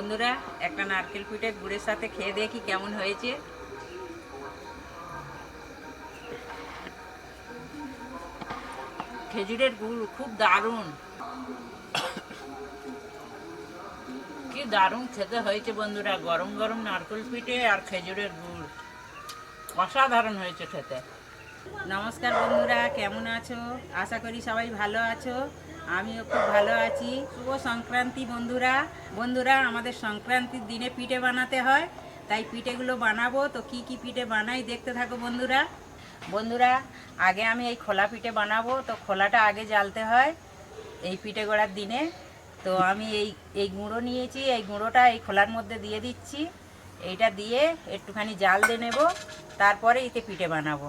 বন্ধুরা, একটা নারকেল পিঠে গুড়ের সাথে খেয়ে দেখি কেমন হয়েছে। খেজুরের গুড় খুব দারুণ। কি দারুণ খেতে হয়েছে বন্ধুরা, গরম গরম নারকেল পিঠে আর খেজুরের গুড়। অসাধারণ হয়েছে খেতে। নমস্কার বন্ধুরা, কেমন আছো? আশা করি সবাই ভালো আছো। আমিও খুব ভালো আছি। শুভ সংক্রান্তি বন্ধুরা। বন্ধুরা, আমাদের সংক্রান্তির দিনে পিঠে বানাতে হয়। তাই পিঠেগুলো বানাবো। তো কি কি পিঠে বানাই দেখতে থাকো বন্ধুরা। বন্ধুরা, আগে আমি এই খোলা পিঠে বানাবো। তো খোলাটা আগে জ্বালতে হয় এই পিঠে গড়ার দিনে। তো আমি এই এই গুঁড়ো নিয়েছি। এই গুঁড়োটা এই খোলার মধ্যে দিয়ে দিচ্ছি। এইটা দিয়ে একটুখানি জাল দিয়ে নেব। তারপরে এতে পিঠে বানাবো।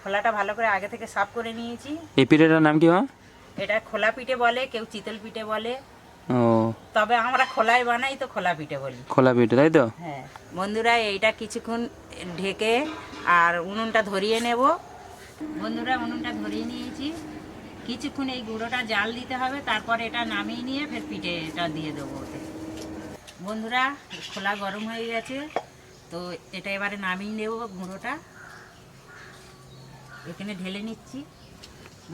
খোলাটা ভালো করে আগে থেকে সাফ করে নিয়েছি। এই পিঠেটার নাম কি মা? এটা খোলা পিঠে বলে কেউ চিতল পিঠে বলে। ও। তবে আমরা খোলায় বানাই তো খোলা পিঠে বলি। খোলা পিঠে তাই তো? হ্যাঁ। বন্ধুরা এইটা কিছুক্ষণ ঢেকে আর উনুনটা ধরিয়ে নেব। বন্ধুরা উনুনটা ধরিয়ে নিয়েছি। কিছুক্ষণ এই গুঁড়োটা জাল দিতে হবে তারপর এটা নামিয়ে নিয়ে ফের পিঠেটা দিয়ে দেবো ওতে। বন্ধুরা খোলা গরম হয়ে গেছে তো এটা এবারে নামিয়ে নেব গুঁড়োটা। এখানে ঢেলে নিচ্ছি।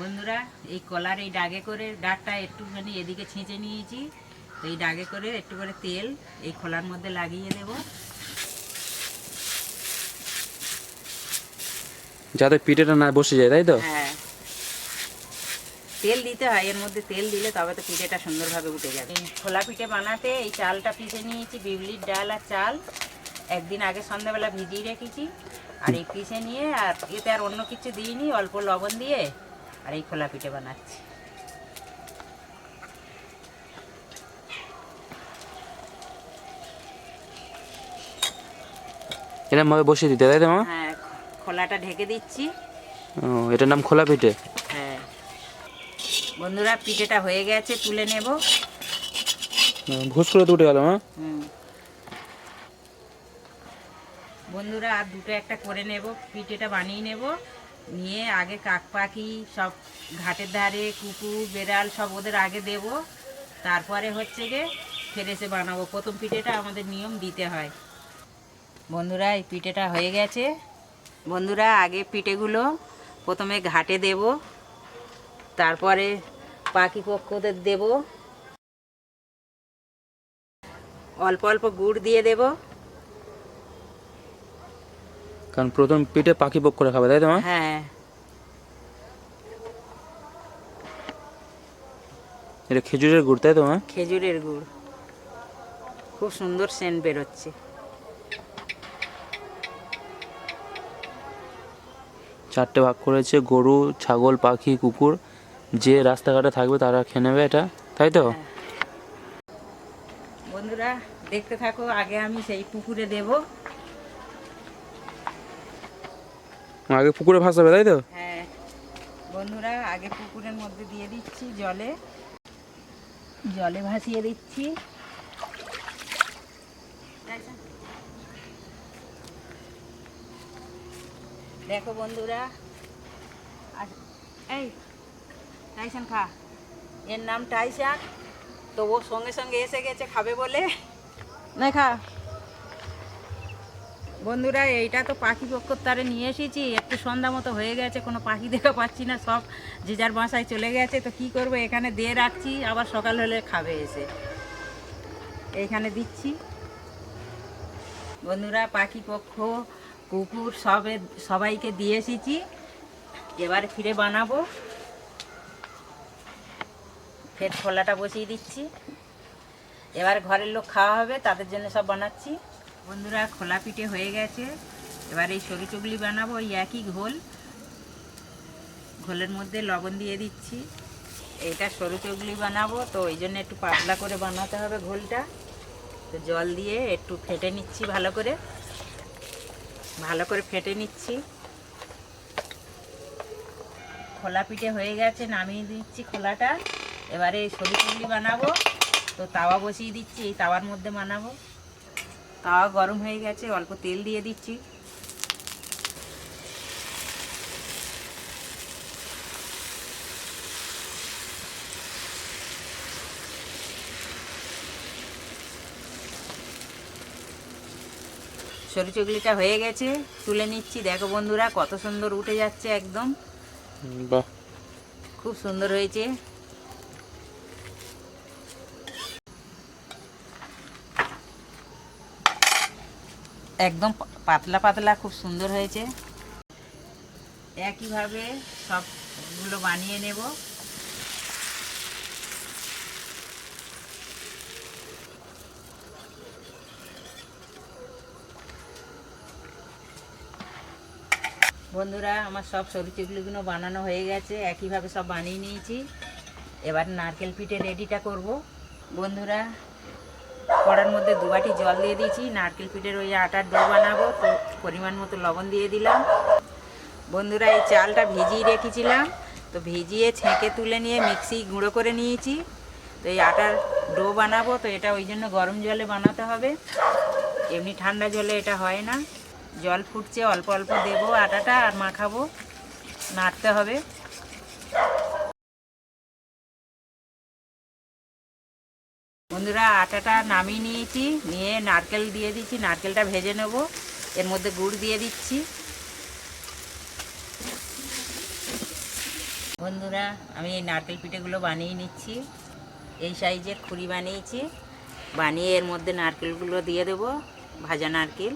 বন্ধুরা এই কলার এই ডাগে করে ডাগটা একটুখানি এদিকে ছেঁচে নিয়েছি। তো এই ডাগে করে একটু করে তেল এই খোলার মধ্যে লাগিয়ে দেব। যাতে পিঠেটা না বসে যায় তাই তো? হ্যাঁ। তেল দিতে হয় এর মধ্যে তেল দিলে তবে তো পিঠেটা সুন্দরভাবে উঠে যাবে। এই খোলা পিঠে বানাতে এই চালটা পিষে নিয়েছি বিউলির ডাল আর চাল। একদিন আগে সন্ধ্যাবেলা ভিজিয়ে রেখেছি। আর এই পিষে নিয়ে আর এতে আর অন্য কিছু দিইনি অল্প লবণ দিয়ে আর এই খোলা পিঠে বানাচ্ছি। এরকম ভাবে বসিয়ে দিতে তাই তো মা হ্যাঁ খোলাটা ঢেকে দিচ্ছি। ও এটার নাম খোলা পিঠে? হ্যাঁ। বন্ধুরা পিঠেটা হয়ে গেছে তুলে নেব। ভুস করে তো উঠে গেল মা বন্ধুরা আর দুটো একটা করে নেব পিঠেটা বানিয়ে নেব। নিয়ে আগে কাক পাখি সব ঘাটের ধারে কুকুর, বেড়াল সব ওদের আগে দেব। তারপরে হচ্ছে গিয়ে ফেরেসে বানাবো। প্রথম পিঠেটা আমাদের নিয়ম দিতে হয়। বন্ধুরা, এই পিঠেটা হয়ে গেছে। বন্ধুরা, আগে পিঠেগুলো প্রথমে ঘাটে দেব। তারপরে পাখি পক্ষদের দেব। অল্প অল্প গুড় দিয়ে দেব। কারণ প্রথম পিঠে পাখি পক করে খাবে তাই তো মা? হ্যাঁ। এটা খেজুরের গুড় তাই তো মা? খেজুরের গুড়। খুব সুন্দর সেন্ট বেরোচ্ছে। চারটে ভাগ করেছে গরু ছাগল পাখি কুকুর। যে রাস্তাঘাটে থাকবে তারা খেয়ে নেবে এটা তাই তো? হ্যাঁ। বন্ধুরা দেখতে থাকো আগে আমি সেই পুকুরে দেব। আগে পুকুরে ভাসাবে, তাই তো? হ্যাঁ। বন্ধুরা, আগে পুকুরের মধ্যে দিয়ে দিচ্ছি জলে। জলে ভাসিয়ে দিচ্ছি। দেখো বন্ধুরা এই টাইসান খা। এর নাম টাইসান তো ও সঙ্গে সঙ্গে এসে গেছে, খাবে বলে। না খা। বন্ধুরা, এইটা তো পাখি পক্ষর তারে নিয়ে এসেছি। একটু সন্ধ্যা মতো হয়ে গেছে, কোনো পাখি দেখা পাচ্ছি না, সব যে যার বাসায় চলে গেছে। তো কি করব, এখানে দিয়ে রাখছি, আবার সকাল হলে খাবে এসে। এইখানে দিচ্ছি। বন্ধুরা, পাখি পক্ষ, কুকুর, সবে সবাইকে দিয়ে এসেছি। এবার ফিরে বানাবো। ফের খোলাটা বসিয়ে দিচ্ছি। এবার ঘরের লোক খাওয়া হবে, তাদের জন্য সব বানাচ্ছি। বন্ধুরা খোলা পিঠে হয়ে গেছে। এবার এই সরু চুগলি বানাবো একই ঘোল। ঘোলের মধ্যে লবণ দিয়ে দিচ্ছি। এইটা সরু চুগলি বানাবো, তো ওই জন্য একটু পাতলা করে বানাতে হবে ঘোলটা। তো জল দিয়ে একটু ফেটে নিচ্ছি ভালো করে। ভালো করে ফেটে নিচ্ছি। খোলা পিঠে হয়ে গেছে, নামিয়ে দিচ্ছি খোলাটা। এবারে সরু চুগলি বানাবো। তো তাওয়া বসিয়ে দিচ্ছি, এই তাওয়ার মধ্যে বানাবো। তাওয়া গরম হয়ে গেছে অল্প তেল দিয়ে দিচ্ছি। সরু চুগলিটা হয়ে গেছে তুলে নিচ্ছি। দেখো বন্ধুরা কত সুন্দর উঠে যাচ্ছে একদম। বাহ। খুব সুন্দর হয়েছে। একদম পাতলা পাতলা, খুব সুন্দর হয়েছে। একইভাবে সবগুলো বানিয়ে নেব। বন্ধুরা, আমার সব সরু চিগলিগুলো বানানো হয়ে গেছে। একইভাবে সব বানিয়ে নিয়েছি। এবার নারকেল পিঠে রেডিটা করব। বন্ধুরা কড়ার মধ্যে দু বাটি জল দিয়ে দিয়েছি, নারকেল পিঠের ওই আটার ডো বানাবো, তো পরিমাণ মতো লবণ দিয়ে দিলাম। বন্ধুরা, এই চালটা ভিজিয়ে রেখেছিলাম, তো ভিজিয়ে ছেঁকে তুলে নিয়ে মিক্সি গুঁড়ো করে নিয়েছি। তো এই আটার ডো বানাবো, তো এটা ওই জন্য গরম জলে বানাতে হবে। এমনি ঠান্ডা জলে এটা হয় না। জল ফুটছে, অল্প অল্প দেবো আটাটা আর মাখাবো, নাড়তে হবে। বন্ধুরা, আটাটা নামিয়ে নিয়েছি, নিয়ে নারকেল দিয়ে দিচ্ছি, নারকেলটা ভেজে নেব। এর মধ্যে গুড় দিয়ে দিচ্ছি। বন্ধুরা, আমি এই নারকেল পিঠেগুলো বানিয়ে নিচ্ছি। এই সাইজের খুরি বানিয়েছি। বানিয়ে এর মধ্যে নারকেলগুলো দিয়ে দেবো, ভাজা নারকেল।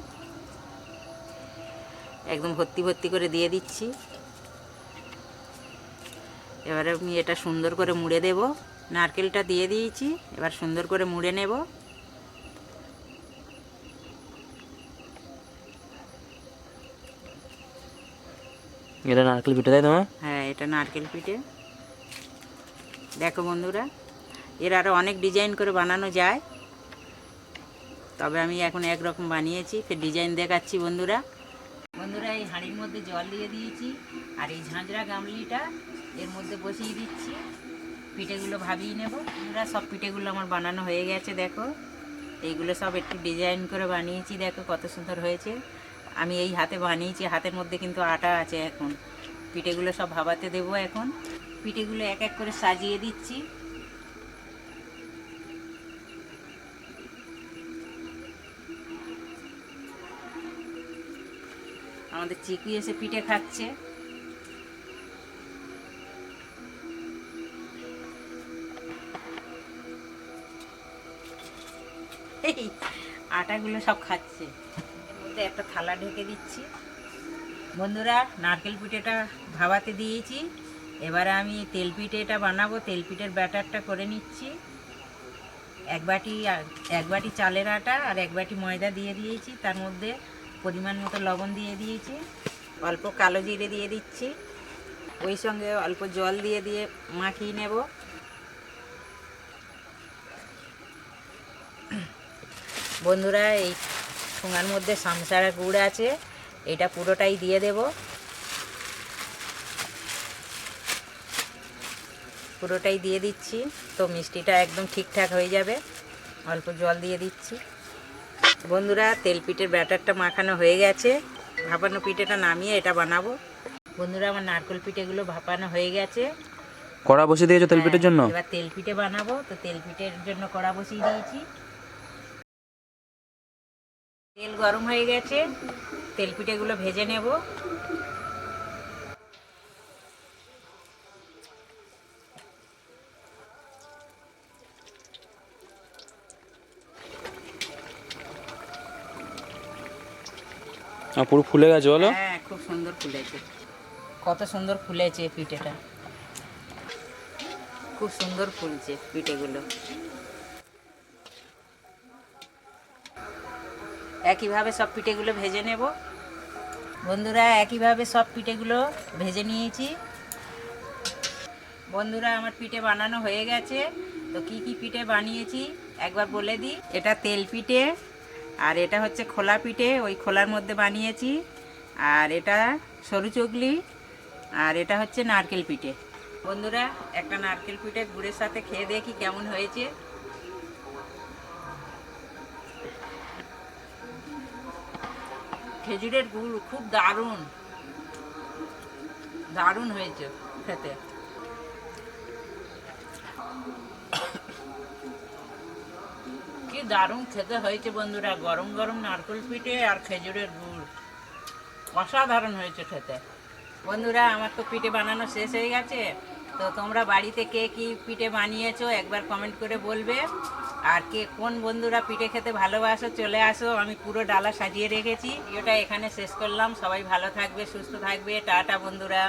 একদম ভর্তি ভর্তি করে দিয়ে দিচ্ছি। এবারে আমি এটা সুন্দর করে মুড়ে দেব। নারকেলটা দিয়ে দিয়েছি এবার সুন্দর করে মুড়ে নেব। এটা নারকেল পিঠে তাই তোমার হ্যাঁ এটা নারকেল পিঠে। দেখো বন্ধুরা এর আরও অনেক ডিজাইন করে বানানো যায়। তবে আমি এখন একরকম বানিয়েছি ফের ডিজাইন দেখাচ্ছি বন্ধুরা। বন্ধুরা এই হাঁড়ির মধ্যে জল দিয়ে দিয়েছি আর এই ঝাঁঝরা গামলিটা এর মধ্যে বসিয়ে দিচ্ছি। পিঠেগুলো ভাবিয়ে নেব। বন্ধুরা, সব পিঠেগুলো আমার বানানো হয়ে গেছে, দেখো। এইগুলো সব একটু ডিজাইন করে বানিয়েছি, দেখো কত সুন্দর হয়েছে। আমি এই হাতে বানিয়েছি, হাতের মধ্যে কিন্তু আটা আছে এখন। পিঠেগুলো সব ভাবাতে দেবো এখন। পিঠেগুলো এক এক করে সাজিয়ে দিচ্ছি। আমাদের চিকু এসে পিঠে খাচ্ছে। আটাগুলো সব খাচ্ছে। এর মধ্যে একটা থালা ঢেকে দিচ্ছি। বন্ধুরা, নারকেল পিঠেটা ভাবাতে দিয়েছি। এবারে আমি তেল পিঠেটা বানাবো। তেল পিঠের ব্যাটারটা করে নিচ্ছি। এক বাটি এক বাটি চালের আটা আর এক বাটি ময়দা দিয়ে দিয়েছি। তার মধ্যে পরিমাণ মতো লবণ দিয়ে দিয়েছি। অল্প কালো জিরে দিয়ে দিচ্ছি। ওই সঙ্গে অল্প জল দিয়ে দিয়ে মাখিয়ে নেব। বন্ধুরা এই ঠোঙার মধ্যে সামসারা গুড় আছে। এটা পুরোটাই দিয়ে দেব। পুরোটাই দিয়ে দিচ্ছি। তো মিষ্টিটা একদম ঠিকঠাক হয়ে যাবে। অল্প জল দিয়ে দিচ্ছি। বন্ধুরা তেল পিঠের ব্যাটারটা মাখানো হয়ে গেছে। ভাপানো পিঠেটা নামিয়ে এটা বানাবো। বন্ধুরা আমার নারকেল পিঠেগুলো ভাপানো হয়ে গেছে। কড়া বসিয়ে দিয়েছ তেল পিঠের জন্য? হ্যাঁ, এবার তেল পিঠে বানাবো। তো তেল পিঠের জন্য কড়া বসিয়ে দিয়েছি। তেল গরম হয়ে গেছে তেল পিঠেগুলো ভেজে নেব। পুরো ফুলে গেছে বলো? হ্যাঁ খুব সুন্দর ফুলেছে। কত সুন্দর ফুলেছে পিঠেটা। খুব সুন্দর ফুলছে পিঠেগুলো। একইভাবে সব পিঠেগুলো ভেজে নেব। বন্ধুরা, একইভাবে সব পিঠেগুলো ভেজে নিয়েছি। বন্ধুরা, আমার পিঠে বানানো হয়ে গেছে। তো কি কি পিঠে বানিয়েছি একবার বলে দিই। এটা তেল পিঠে, আর এটা হচ্ছে খোলা পিঠে, ওই খোলার মধ্যে বানিয়েছি। আর এটা সরু চগলি, আর এটা হচ্ছে নারকেল পিঠে। বন্ধুরা, একটা নারকেল পিঠে গুড়ের সাথে খেয়ে দেখি কেমন হয়েছে। খেজুরের গুড় খুব দারুণ। দারুণ হয়েছে খেতে। কি দারুণ খেতে হয়েছে বন্ধুরা, গরম গরম নারকেল পিঠে আর খেজুরের গুড়। অসাধারণ হয়েছে খেতে। বন্ধুরা, আমার তো পিঠে বানানো শেষ হয়ে গেছে। তো তোমরা বাড়িতে কে কি পিঠে বানিয়েছো একবার কমেন্ট করে বলবে। আর কে কোন বন্ধুরা পিঠে খেতে ভালোবাসো চলে আসো, আমি পুরো ডালা সাজিয়ে রেখেছি। ভিডিওটা এখানে শেষ করলাম। সবাই ভালো থাকবে, সুস্থ থাকবে। টাটা বন্ধুরা।